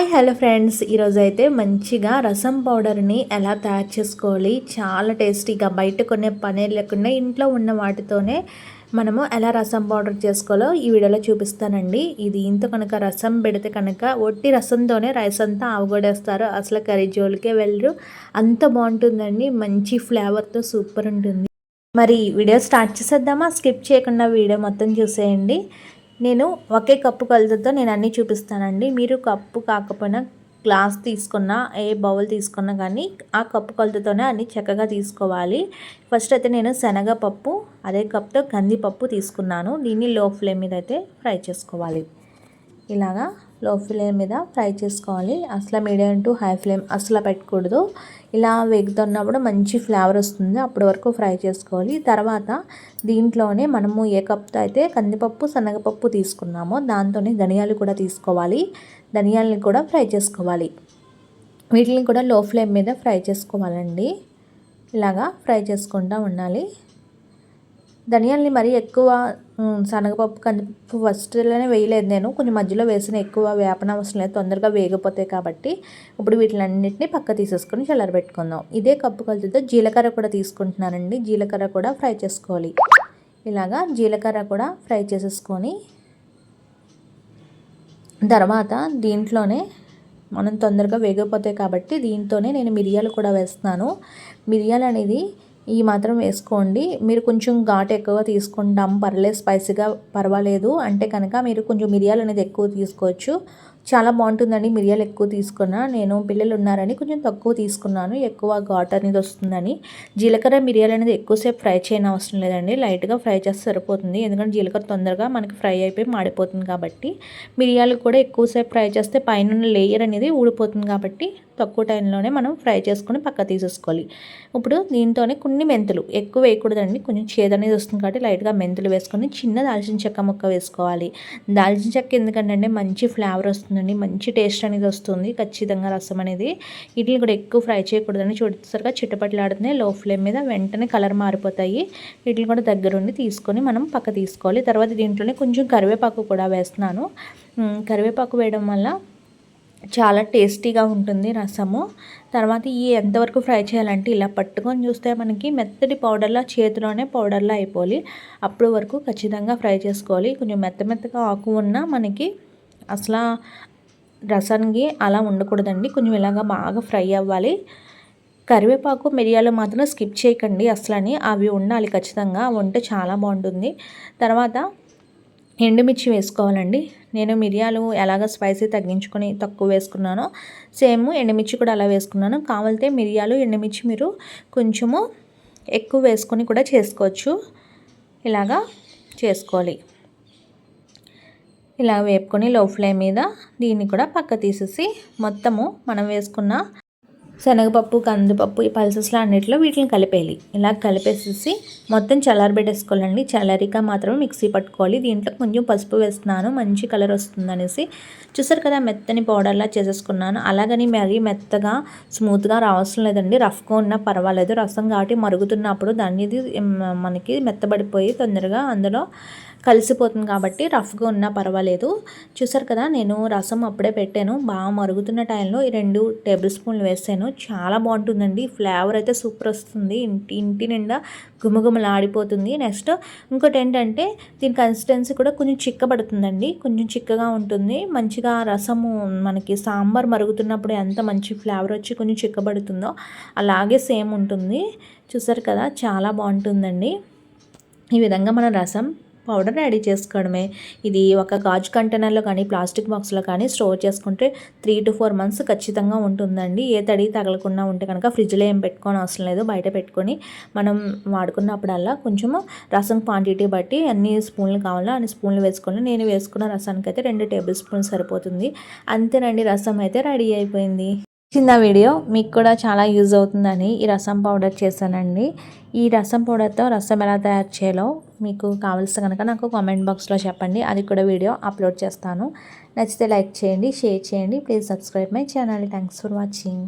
Hi hello friends. ఈరోజు అయితే మంచిగా రసం పౌడర్ని ఎలా తయారు చేసుకోవాలి చాలా టేస్టీగా బయట కొనే పనే లేకుండా ఇంట్లో ఉన్న వాటితోనే మనము ఎలా రసం పౌడర్ చేసుకోవాలో ఈ వీడియోలో చూపిస్తానండి. ఇది ఇంత కనుక రసం పెడితే కనుక ఒట్టి రసంతోనే రైస్ అంతా ఆవగొడేస్తారు. అసలు కర్రీ జోలికే వెళ్ళరు. అంత బాగుంటుందండి. మంచి ఫ్లేవర్తో సూపర్ ఉంటుంది. మరి వీడియో స్టార్ట్ చేసేద్దామా? స్కిప్ చేయకుండా వీడియో మొత్తం చూసేయండి. నేను ఒకే కప్పు కొలతతో నేను అన్నీ చూపిస్తానండి. మీరు కప్పు కాకపోయినా గ్లాస్ తీసుకున్నా ఏ బౌల్ తీసుకున్నా కానీ ఆ కప్పు కొలతతోనే అన్ని చక్కగా తీసుకోవాలి. ఫస్ట్ అయితే నేను శనగపప్పు అదే కప్తో కందిపప్పు తీసుకున్నాను. దీన్ని లో ఫ్లేమ్ మీద అయితే ఫ్రై చేసుకోవాలి. ఇలాగా లో ఫ్లేమ్ మీద ఫ్రై చేసుకోవాలి. అసలు మీడియం టు హై ఫ్లేమ్ అసలు పెట్టకూడదు. ఇలా వేగుతున్నప్పుడు మంచి ఫ్లేవర్ వస్తుంది. అప్పటి వరకు ఫ్రై చేసుకోవాలి. తర్వాత దీంట్లోనే మనము ఏ కప్తో అయితే కందిపప్పు శనగపప్పు తీసుకున్నామో దాంతోనే ధనియాలు కూడా తీసుకోవాలి. ధనియాలని కూడా ఫ్రై చేసుకోవాలి. వీటిని కూడా లో ఫ్లేమ్ మీద ఫ్రై చేసుకోవాలండి. ఇలాగా ఫ్రై చేసుకుంటూ ఉండాలి. ధనియాల్ని మరీ ఎక్కువ శనగపప్పు కందిపప్పు ఫస్ట్లోనే వేయలేదు నేను. కొంచెం మధ్యలో వేసిన ఎక్కువ వేపన అవసరం లేదు. తొందరగా వేగిపోతాయి కాబట్టి ఇప్పుడు వీటిలన్నింటినీ పక్క తీసేసుకొని చల్లరబెట్టుకుందాం ఇదే కప్పు కలిసితో జీలకర్ర కూడా తీసుకుంటున్నానండి. జీలకర్ర కూడా ఫ్రై చేసుకోవాలి. ఇలాగా జీలకర్ర కూడా ఫ్రై చేసేసుకొని తర్వాత దీంట్లోనే మనం తొందరగా వేగిపోతాయి కాబట్టి దీంతోనే నేను మిరియాలు కూడా వేస్తున్నాను. మిరియాలు అనేది ఈ మాత్రం వేసుకోండి. మీరు కొంచెం ఘాటు ఎక్కువ తీసుకుంటాం. పర్లేదు స్పైసీగా పర్వాలేదు. అంటే కనుక మీరు కొంచెం మిరియాలు అనేది ఎక్కువ తీసుకోవచ్చు. చాలా బాగుంటుందండి. మిరియాలు ఎక్కువ తీసుకున్నా. నేను పిల్లలు ఉన్నారని కొంచెం తక్కువ తీసుకున్నాను. ఎక్కువ ఘాట్ అనేది వస్తుందని. జీలకర్ర మిరియాలు అనేది ఎక్కువసేపు ఫ్రై చేయని అవసరం లేదండి. లైట్గా ఫ్రై చేస్తే సరిపోతుంది. ఎందుకంటే జీలకర్ర తొందరగా మనకి ఫ్రై అయిపోయి మాడిపోతుంది కాబట్టి. మిరియాలు కూడా ఎక్కువసేపు ఫ్రై చేస్తే పైన లేయర్ అనేది ఊడిపోతుంది కాబట్టి తక్కువ టైంలోనే మనం ఫ్రై చేసుకొని పక్క తీసేసుకోవాలి. ఇప్పుడు దీంతోనే కొన్ని మెంతులు. ఎక్కువ వేయకూడదండి. కొంచెం చేదు అనేది వస్తుంది కాబట్టి లైట్గా మెంతులు వేసుకొని చిన్న దాల్చిన చెక్క ముక్క వేసుకోవాలి. దాల్చిన చెక్క ఎందుకంటే మంచి ఫ్లేవర్ వస్తుంది. వస్తుందండి మంచి టేస్ట్ అనేది వస్తుంది. ఖచ్చితంగా రసం అనేది వీటిని కూడా ఎక్కువ ఫ్రై చేయకూడదని చూడసరిగా చిట్టపట్లాడుతున్నాయి లో ఫ్లేమ్ మీద వెంటనే కలర్ మారిపోతాయి. వీటిని కూడా దగ్గరుండి తీసుకొని మనం పక్క తీసుకోవాలి. తర్వాత దీంట్లోనే కొంచెం కరివేపాకు కూడా వేస్తున్నాను. కరివేపాకు వేయడం వల్ల చాలా టేస్టీగా ఉంటుంది రసము. తర్వాత ఈ ఎంతవరకు ఫ్రై చేయాలంటే ఇలా పట్టుకొని చూస్తే మనకి మెత్తటి పౌడర్లా చేతిలోనే పౌడర్లా అయిపోవాలి. అప్పుడు వరకు ఖచ్చితంగా ఫ్రై చేసుకోవాలి. కొంచెం మెత్త మెత్తగా ఆకు ఉన్నా మనకి అసలు రసానికి అలా ఉండకూడదండి. కొంచెం ఇలాగా బాగా ఫ్రై అవ్వాలి. కరివేపాకు మిరియాలు మాత్రం స్కిప్ చేయకండి అసలని. అవి ఉండాలి ఖచ్చితంగా. వంట చాలా బాగుంటుంది. తర్వాత ఎండుమిర్చి వేసుకోవాలండి. నేను మిరియాలు ఎలాగ స్పైసీ తగ్గించుకొని తక్కువ వేసుకున్నానో సేమ్ ఎండుమిర్చి కూడా అలా వేసుకున్నాను. కావాలితే మిరియాలు ఎండుమిర్చి మీరు కొంచెము ఎక్కువ వేసుకొని కూడా చేసుకోవచ్చు. ఇలాగా చేసుకోవాలి. ఇలా వేపుకొని లో ఫ్లేమ్ మీద దీన్ని కూడా పక్క తీసేసి మొత్తము మనం వేసుకున్న శనగపప్పు కందిపప్పు ఈ పల్సెస్లో అన్నిటిలో వీటిని కలిపేయాలి. ఇలా కలిపేసేసి మొత్తం చల్లారబెట్టేసుకోవాలండి చల్లారిక మాత్రం మిక్సీ పట్టుకోవాలి. దీంట్లో కొంచెం పసుపు వేస్తున్నాను. మంచి కలర్ వస్తుందనేసి చూసారు కదా మెత్తని పౌడర్లా చేసేసుకున్నాను. అలాగని మరీ మెత్తగా స్మూత్గా రావసం లేదండి. రఫ్గా ఉన్నా పర్వాలేదు. రసం కాబట్టి మరుగుతున్నప్పుడు దాన్ని మనకి మెత్తబడిపోయి తొందరగా అందులో కలిసిపోతుంది కాబట్టి రఫ్గా ఉన్నా పర్వాలేదు. చూసారు కదా నేను రసం అప్పుడే పెట్టాను. బాగా మరుగుతున్న టైంలో ఈ రెండు టేబుల్ స్పూన్లు వేసాను. చాలా బాగుంటుందండి. ఫ్లేవర్ అయితే సూపర్ వస్తుంది. ఇంటి ఇంటి నిండా గుమగుమలాడిపోతుంది నెక్స్ట్ ఇంకోటి ఏంటంటే దీని కన్సిస్టెన్సీ కూడా కొంచెం చిక్కబడుతుందండి. కొంచెం చిక్కగా ఉంటుంది. మంచిగా రసము మనకి సాంబార్ మరుగుతున్నప్పుడు ఎంత మంచి ఫ్లేవర్ వచ్చి కొంచెం చిక్కబడుతుందో అలాగే సేమ్ ఉంటుంది. చూసారు కదా చాలా బాగుంటుందండి. ఈ విధంగా మన రసం పౌడర్ రెడీ చేసుకోవడమే. ఇది ఒక గాజు కంటైనర్లో కానీ ప్లాస్టిక్ బాక్స్లో కానీ స్టోర్ చేసుకుంటే త్రీ టు ఫోర్ మంత్స్ ఖచ్చితంగా ఉంటుందండి. ఏ తడి తగలకుండా ఉంటే కనుక ఫ్రిడ్జ్లో ఏం పెట్టుకోని అవసరం లేదు. బయట పెట్టుకొని మనం వాడుకున్నప్పుడల్లా కొంచెము రసం క్వాంటిటీ బట్టి అన్ని స్పూన్లు కావాలో అన్ని స్పూన్లు వేసుకోవాలి. నేను వేసుకున్న రసానికి అయితే రెండు టేబుల్ స్పూన్ సరిపోతుంది. అంతేనండి రసం అయితే రెడీ అయిపోయింది. చిన్న వీడియో? మీకు కూడా చాలా యూజ్ అవుతుందని ఈ రసం పౌడర్ చేశానండి. ఈ రసం పౌడర్తో రసం ఎలా తయారు చేయాలో మీకు కావాల్సిన కనుక నాకు కామెంట్ బాక్స్లో చెప్పండి. అది కూడా వీడియో అప్లోడ్ చేస్తాను. నచ్చితే లైక్ చేయండి షేర్ చేయండి. Please subscribe my channel thanks for watching